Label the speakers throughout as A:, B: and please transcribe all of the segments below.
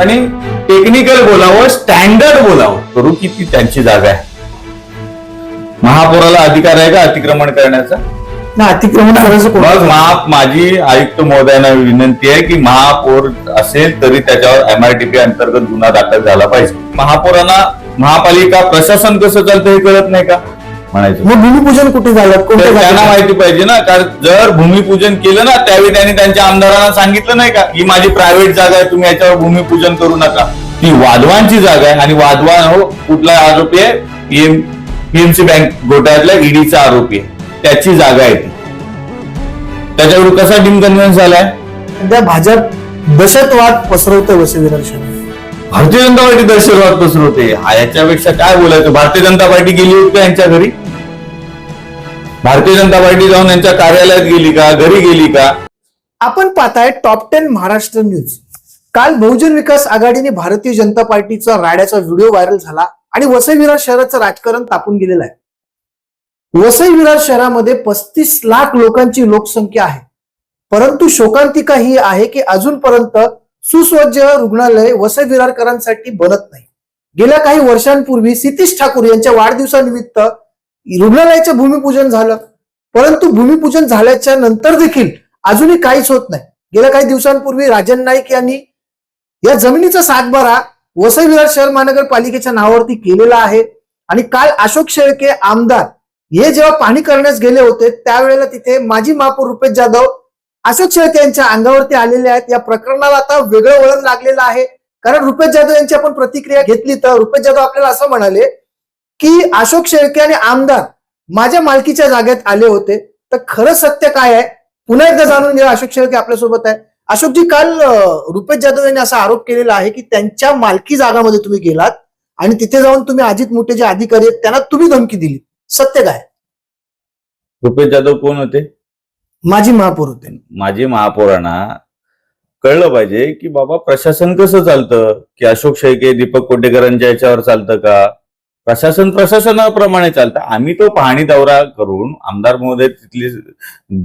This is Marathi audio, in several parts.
A: आणि टेक्निकल बोलावं स्टँडर्ड बोलावं. करू की ती त्यांची जागा आहे. महापौराला अधिकार आहे का अतिक्रमण करण्याचा?
B: ना अतिक्रमण करायचं
A: माझी आयुक्त महोदयांना विनंती आहे की महापौर असेल तरी त्याच्यावर एमआरटीपी अंतर्गत गुन्हा दाखल झाला पाहिजे. महापौरांना महापालिका प्रशासन कसं चालतं हे कळत नाही का? म्हणायचं.
B: मग भूमिपूजन कुठे झालं? कोणत्या
A: तर त्यांना? माहिती पाहिजे ना कारण जर भूमिपूजन केलं ना त्यावेळी त्यांनी त्यांच्या आमदारांना सांगितलं नाही का ही माझी प्रायव्हेट जागा आहे तुम्ही याच्यावर भूमिपूजन करू नका. ती वाधवांची जागा आहे आणि वाधवान हो कुठला आरोपी आहे? पीएम पीएमसी बँक घोटाळ्यातल्या ईडीचा आरोपी आहे. त्याची जागा आहे ती. त्याच्यावर कसा डिम कन्व्हिन्स झालाय?
B: सध्या भाजप दहशतवाद पसरवते वसविरार शहर
A: भारतीय जनता पार्टी दहशतवाद पसरवते. हा याच्यापेक्षा काय बोलायचं? भारतीय जनता पार्टी गेली होती यांच्या घरी? भारतीय जनता पार्टी जाऊन यांच्या कार्यालयात गेली का? घरी गेली का?
B: आपण पाहताय टॉप टेन महाराष्ट्र न्यूज काल बहुजन विकास आघाडीने भारतीय जनता पार्टीचा राड्याचा व्हिडिओ व्हायरल झाला आणि वसईविरार शहराचं राजकारण तापून गेलेलं आहे. वसईविरार शहरामध्ये पस्तीस लाख लोकांची लोकसंख्या आहे. परंतु शोकांतिका ही आहे की अजूनपर्यंत सुसज्ज रुग्णालय वसई विरारकरांसाठी बनत नाही. गेल्या काही वर्षांपूर्वी सितीश ठाकूर यांच्या वाढदिवसानिमित्त रुग्णालयाचं भूमिपूजन झालं. परंतु भूमिपूजन झाल्याच्यानंतर देखील अजूनही काहीच होत नाही. गेल्या काही दिवसांपूर्वी राजन नाईक यांनी या जमिनीचा सातबारा वसई विरार शहर महानगरपालिकेच्या नावावरती केलेला आहे. आणि काल अशोक शेळके आमदार हे जेव्हा पाहणी करण्यास गेले होते त्यावेळेला तिथे माजी महापौर रुपेश जाधव अशोक शेळके यांच्या अंगावरती आलेले आहेत. या प्रकरणाला आता वेगळं वळण लागलेलं आहे. कारण रुपेश जाधव यांची आपण प्रतिक्रिया घेतली तर रुपेश जाधव आपल्याला असं म्हणाले की अशोक शेळके आणि आमदार माझ्या मालकीच्या जागेत आले होते. तर खरं सत्य काय आहे? पुन्हा एकदा जाणून घ्या अशोक शेळके आपल्यासोबत आहे अशोकजी काल रुपेश जाधव यांनी असा आरोप केलेला आहे की त्यांच्या मालकी जागामध्ये तुम्ही गेलात आणि तिथे जाऊन तुम्ही अजित मोठे जे अधिकारी आहेत त्यांना तुम्ही धमकी दिली. सत्य काय?
A: रुपेश जाधव कोण होते?
B: माजी महापौर होते
A: माजी महापौरांना कळलं पाहिजे की बाबा प्रशासन कसं चालतं? की अशोक शेळके दीपक कोटेकरांच्या याच्यावर चालतं का? प्रशासन प्रशासनाप्रमाणे चालतं. आम्ही तो पाहणी दौरा करून आमदार महोदय तिथली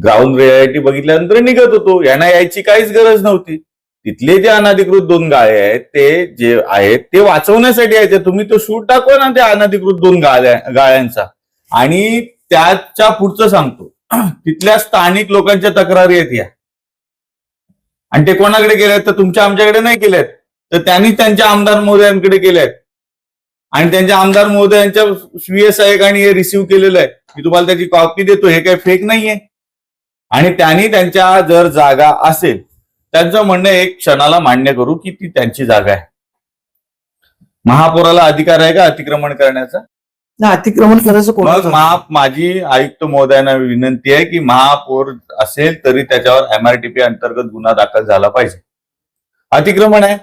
A: ग्राउंड रियालिटी बघितल्यानंतर निघत होतो. यांना यायची काहीच गरज नव्हती. तिथले जे अनधिकृत दोन गाळे आहेत ते जे आहेत ते वाचवण्यासाठी यायचे तुम्ही तो शूट दाखवा ना त्या अनधिकृत दोन गाळ्या गाळ्यांचा. आणि त्याच्या पुढचं सांगतो. तिथल्या स्थानिक लोकांच्या तक्रारी आहेत या. आणि ते कोणाकडे गेलेत तर तुमच्या आमच्याकडे नाही केलेत तर त्यांनी त्यांच्या आमदार महोदयांकडे केलेत आणि त्यांच्या आमदार महोदयांच्या स्वीय सहाय्यकाने हे रिसिव्ह केलेलं आहे. मी तुम्हाला त्याची कॉपी देतो. हे काही फेक नाहीये. आणि त्यांनी त्यांच्या जर जागा असेल त्यांचं म्हणणं एक क्षणाला मान्य करू की ती त्यांची जागा आहे. महापौराला अधिकार आहे का अतिक्रमण करण्याचा?
B: ना अतिक्रमण करायचं
A: मग महा माझी आयुक्त महोदयांना विनंती आहे की महापौर असेल तरी त्याच्यावर एमआरटीपी अंतर्गत गुन्हा दाखल झाला पाहिजे. अतिक्रमण आहे.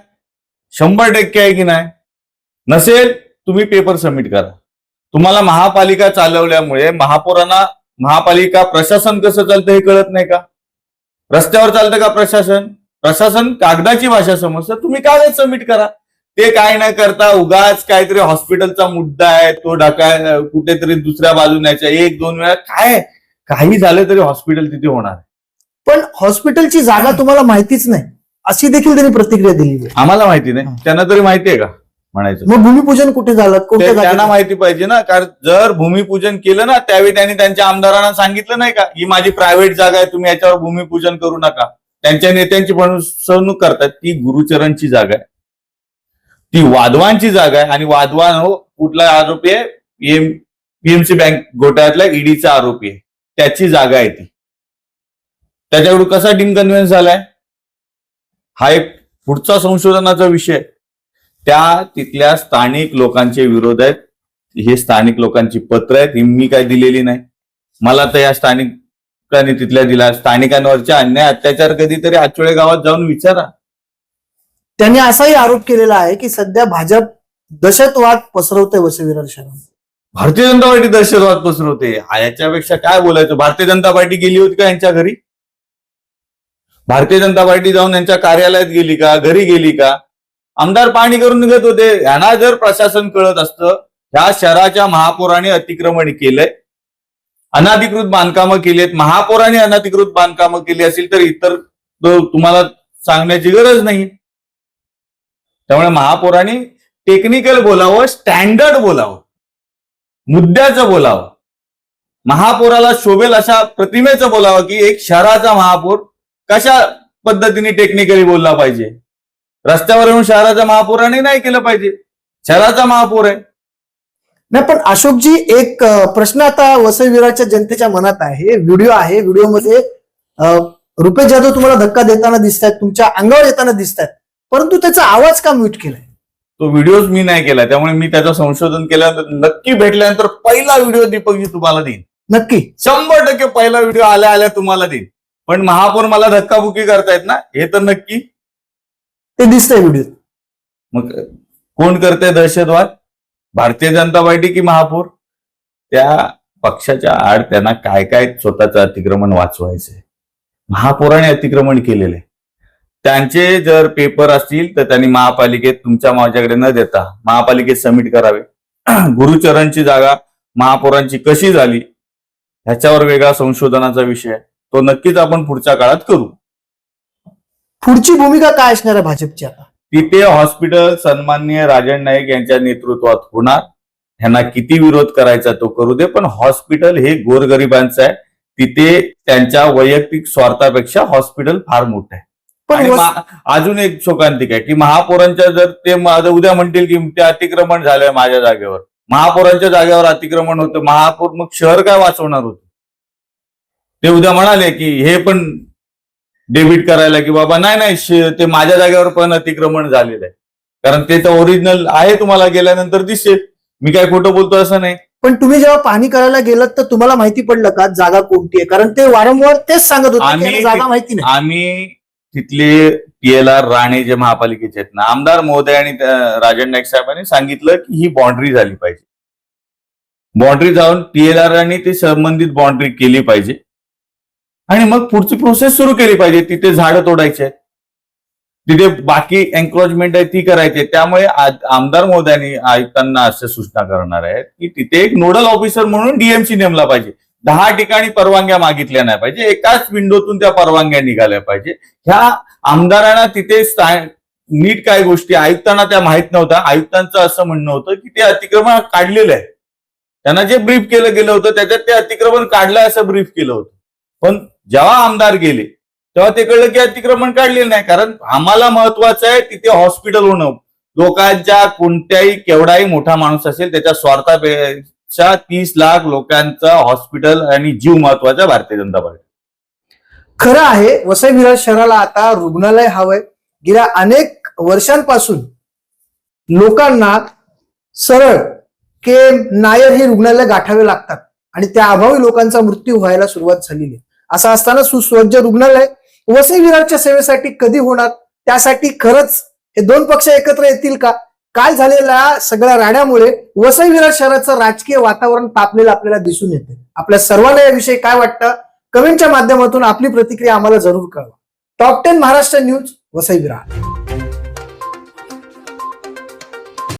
A: शंभर टक्के आहे की नाही? नसेल तुम्ही पेपर सबमिट करा. तुम्हाला महापालिका चालवल्यामुळे महापौरांना महापालिका प्रशासन कसं चालतं हे कळत नाही का? रस्त्यावर चालतं का प्रशासन? प्रशासन कागदाची भाषा समजतं. तुम्ही कागद सबमिट करा. ते काय न करता उगाच काहीतरी हॉस्पिटलचा मुद्दा आहे तो ढकाय कुठेतरी दुसऱ्या बाजूने यायचा. एक दोन वेळा काय काही झालं तरी हॉस्पिटल तिथे होणार.
B: पण हॉस्पिटलची जागा तुम्हाला माहितीच नाही. अशी देखील त्यांनी प्रतिक्रिया दिली
A: आम्हाला माहिती नाही. त्यांना तरी माहिती आहे का? म्हणायचं
B: मग भूमिपूजन कुठे झालं?
A: त्यांना? माहिती पाहिजे ना. कारण जर भूमिपूजन केलं ना त्यावेळी त्यांनी त्यांच्या आमदारांना सांगितलं नाही का? ही माझी प्रायव्हेट जागा आहे तुम्ही याच्यावर भूमिपूजन करू नका. त्यांच्या नेत्यांची फसवणूक करतात. ती गुरुचरणची जागा आहे. ती वाधवांची जागा आहे. आणि वाधवान हो कुठला आरोपी आहे? पीएम पीएमसी बँक घोटाळ्यातला ईडीचा आरोपी आहे. त्याची जागा आहे ती. त्याच्याकडून कसा टीम कन्व्हिन्स झालाय? हा एक पुढचा संशोधनाचा विषय त्या तिथल्या स्थानिक लोकांचे विरोध आहेत. हे स्थानिक लोकांची पत्र आहेत. ही मी काय दिलेली नाही. मला तर या स्थानिकांनी तिथल्या दिला. स्थानिकांवरच्या अन्याय अत्याचार कधीतरी आचोळे गावात जाऊन विचारा.
B: त्यांनी असाही आरोप केलेला आहे की सध्या भाजप दहशतवाद पसरवते वसविरार शरण.
A: भारतीय जनता पार्टी दहशतवाद पसरवते. हा याच्यापेक्षा काय बोलायचं? भारतीय जनता पार्टी गेली होती का यांच्या घरी? भारतीय जनता पार्टी जाऊन यांच्या कार्यालयात गेली का? घरी गेली का? आमदार पाणी करून निघत होते. यांना जर प्रशासन कळत असतं ह्या शहराच्या महापौराने अतिक्रमण केलंय. अनाधिकृत बांधकामं केली आहेत महापौराने अनाधिकृत बांधकामं केली असेल तर इतर तुम्हाला सांगण्याची गरज नाही. त्यामुळे महापौरांनी टेक्निकल बोलावं स्टँडर्ड बोलावं मुद्द्याचं बोलावं. महापौराला शोभेल अशा प्रतिमेचं बोलावं की एक शहराचा महापौर कशा पद्धतीने टेक्निकली बोलला पाहिजे? रस्त्यावर येऊन शहराच्या महापौराने नाही केलं पाहिजे. शहराचा महापौर आहे.
B: नाही पण अशोकजी एक प्रश्न आता वसईविराच्या जनतेच्या मनात आहे. व्हिडिओ आहे. व्हिडिओमध्ये रुपेश जाधव तुम्हाला धक्का देताना दिसत आहेत तुमच्या अंगावर येताना दिसत आहेत परंतु त्याचा आवाज का म्यूट केलाय?
A: तो व्हिडिओज मी नाही केला त्यामुळे मी त्याचं संशोधन केल्यानंतर नक्की भेटल्यानंतर पहिला व्हिडिओ दीपकजी तुम्हाला देईन.
B: नक्की.
A: शंभर टक्के पहिला व्हिडिओ आल्या आल्या तुम्हाला देईन. पण महापौर मला धक्काबुक्की करतायत ना हे तर नक्की.
B: ते दिसतंय व्हिडिओ
A: मग कोण करते दहशतवाद? भारतीय जनता पार्टी की महापौर? त्या पक्षाच्या आड त्यांना काय काय स्वतःचं अतिक्रमण वाचवायचंय. महापौराने अतिक्रमण केलेलं आहे. त्यांचे जर पेपर असतील तर त्यांनी महापालिकेत तुमच्या माझ्याकडे न देता महापालिकेत सबमिट करावे. गुरुचरणची जागा महापौरांची कशी झाली ह्याच्यावर वेगळा संशोधनाचा विषय. तो नक्कीच आपण पुढच्या काळात करू.
B: पुढची भूमिका काय असणार आहे भाजपची आता?
A: तिथे हॉस्पिटल सन्माननीय राजन नाईक यांच्या नेतृत्वात होणार. ह्यांना किती विरोध करायचा तो करू दे पण हॉस्पिटल हे गोरगरिबांचं आहे. तिथे त्यांच्या वैयक्तिक स्वार्थापेक्षा हॉस्पिटल फार मोठं आहे. आणि मा- अजून एक शोकांतिक आहे की महापौरांच्या जर ते माझं उद्या म्हणतील की ते अतिक्रमण झालंय माझ्या जागेवर. महापौरांच्या जागेवर अतिक्रमण होतं. महापौर मग शहर काय वाचवणार होतं? ते उद्या म्हणाले की हे पण डेबिट करायला की बाबा नाही नाही शे- ते माझ्या जागेवर पण अतिक्रमण झालेलं आहे. कारण ते तर ओरिजिनल आहे तुम्हाला गेल्यानंतर दिसेल. मी काय खोटं बोलतो असं नाही.
B: पण तुम्ही जेव्हा पाहणी करायला गेलात तर तुम्हाला माहिती पडलं का? जागा कोणती आहे? कारण ते वारंवार तेच सांगत होते की
A: आम्ही-
B: यांना जागा माहिती नाही.
A: आम्ही तिथले पीएलआर राणे जे महापालिकेचे आहेत ना आमदार महोदय आणि राजन नाईक साहेबांनी सांगितलं की ही बाउंड्री झाली पाहिजे. बाउंड्री जाऊन पीएलआर ती संबंधित बाउंड्री केली पाहिजे. आणि मग पुढची प्रोसेस सुरू केली पाहिजे. तिथे झाडं तोडायचे आहेत. तिथे बाकी एन्क्रोचमेंट आहे ती करायची आहे. त्यामुळे आमदार महोदयांनी आयुक्तांना अशा सूचना करणार आहेत की तिथे एक नोडल ऑफिसर म्हणून डीएमसी नेमला पाहिजे. दहा ठिकाणी परवानग्या मागितल्या नाही पाहिजे. एकाच विंडोतून त्या परवानग्या निघाल्या पाहिजे. ह्या आमदारांना तिथे नीट काय गोष्टी आयुक्तांना त्या माहीत नव्हत्या. आयुक्तांचं असं म्हणणं होतं की ते अतिक्रमण काढलेलं आहे. त्यांना जे ब्रीफ केलं गेलं होतं त्याच्यात ते अतिक्रमण काढलं असं ब्रीफ केलं होतं. पण जेव्हा आमदार गेले तेव्हा ते कळलं की अतिक्रमण काढलेलं नाही. कारण आम्हाला महत्वाचं आहे तिथे हॉस्पिटल होणं. लोकांच्या कोणत्याही केवढाही मोठा माणूस असेल त्याच्या च्या तीस लाख लोकांचा हॉस्पिटल आणि जीव महत्त्वाचा भारतीय जनता पार्टी.
B: खरं आहे वसई विरार शहराला आता रुग्णालय हवंय. गेल्या अनेक वर्षांपासून लोकांना सरळ के नायर हे रुग्णालय गाठावे लागतात आणि त्या अभावी लोकांचा मृत्यू व्हायला सुरुवात झालेली आहे. असं असताना सुसज्ज रुग्णालय वसई विरारच्या सेवेसाठी कधी होणार? त्यासाठी खरंच हे दोन पक्ष एकत्र येतील का? काल झालेल्या सगळ्या राण्यामुळे वसई विरार शहराचं राजकीय वातावरण तापलेलं आपल्याला दिसून येते आपल्या सर्वांना याविषयी काय वाटतं? कमेंटच्या माध्यमातून आपली प्रतिक्रिया आम्हाला जरूर कळवा. Top ten Maharashtra news Vasai Virar